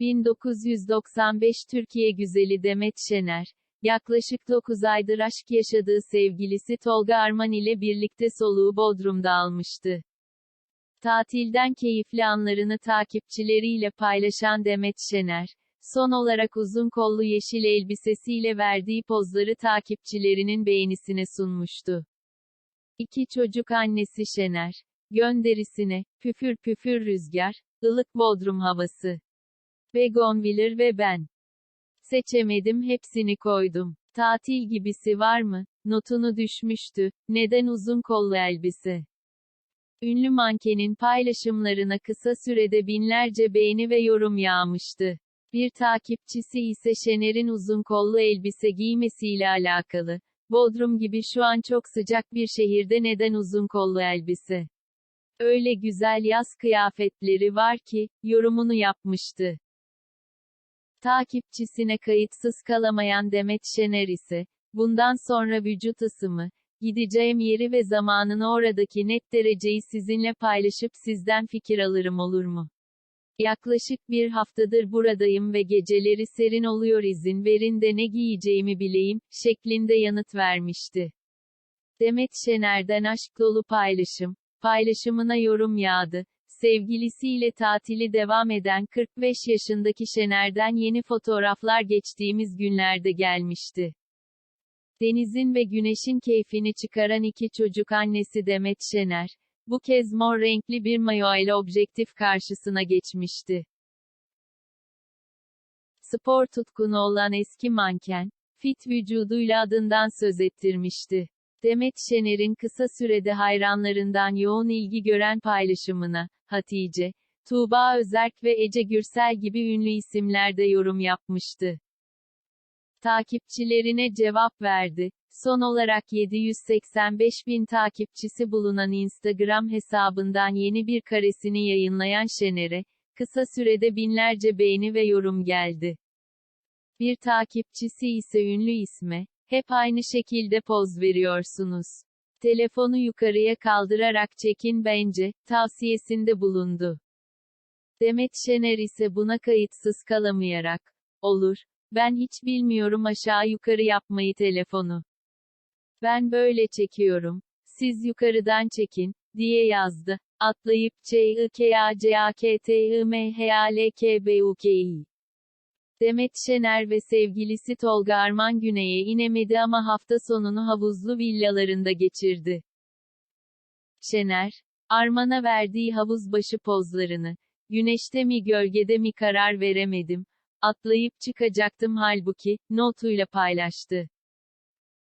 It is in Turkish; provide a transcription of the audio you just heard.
1995 Türkiye güzeli Demet Şener, yaklaşık 9 aydır aşk yaşadığı sevgilisi Tolga Arman ile birlikte soluğu Bodrum'da almıştı. Tatilden keyifli anlarını takipçileriyle paylaşan Demet Şener, son olarak uzun kollu yeşil elbisesiyle verdiği pozları takipçilerinin beğenisine sunmuştu. İki çocuk annesi Şener, gönderisine, püfür püfür rüzgar, ılık Bodrum havası. Begonviller ve ben. Seçemedim hepsini koydum. Tatil gibisi var mı? Notunu düşmüştü. Neden uzun kollu elbise? Ünlü mankenin paylaşımlarına kısa sürede binlerce beğeni ve yorum yağmıştı. Bir takipçisi ise Şener'in uzun kollu elbise giymesiyle alakalı. Bodrum gibi şu an çok sıcak bir şehirde neden uzun kollu elbise? Öyle güzel yaz kıyafetleri var ki, yorumunu yapmıştı. Takipçisine kayıtsız kalamayan Demet Şener ise, bundan sonra vücut ısımı, gideceğim yeri ve zamanını oradaki net dereceyi sizinle paylaşıp sizden fikir alırım olur mu? Yaklaşık bir haftadır buradayım ve geceleri serin oluyor izin verin de ne giyeceğimi bileyim, şeklinde yanıt vermişti. Demet Şener'den aşk dolu paylaşım, paylaşımına yorum yağdı. Sevgilisiyle tatili devam eden 45 yaşındaki Şener'den yeni fotoğraflar geçtiğimiz günlerde gelmişti. Denizin ve güneşin keyfini çıkaran iki çocuk annesi Demet Şener, bu kez mor renkli bir mayo ile objektif karşısına geçmişti. Spor tutkunu olan eski manken, fit vücuduyla adından söz ettirmişti. Demet Şener'in kısa sürede hayranlarından yoğun ilgi gören paylaşımına, Hatice, Tuğba Özerk ve Ece Gürsel gibi ünlü isimler de yorum yapmıştı. Takipçilerine cevap verdi. Son olarak 785 bin takipçisi bulunan Instagram hesabından yeni bir karesini yayınlayan Şener'e, kısa sürede binlerce beğeni ve yorum geldi. Bir takipçisi ise ünlü isme, hep aynı şekilde poz veriyorsunuz. Telefonu yukarıya kaldırarak çekin bence, tavsiyesinde bulundu. Demet Şener ise buna kayıtsız kalamayarak, olur, ben hiç bilmiyorum aşağı yukarı yapmayı telefonu. Ben böyle çekiyorum, siz yukarıdan çekin, diye yazdı. Atlayıp ç i k a c a k t i m h a l k b u k i Demet Şener ve sevgilisi Tolga Arman güneye inemedi ama hafta sonunu havuzlu villalarında geçirdi. Şener, Arman'a verdiği havuz başı pozlarını, güneşte mi gölgede mi karar veremedim, atlayıp çıkacaktım halbuki, notuyla paylaştı.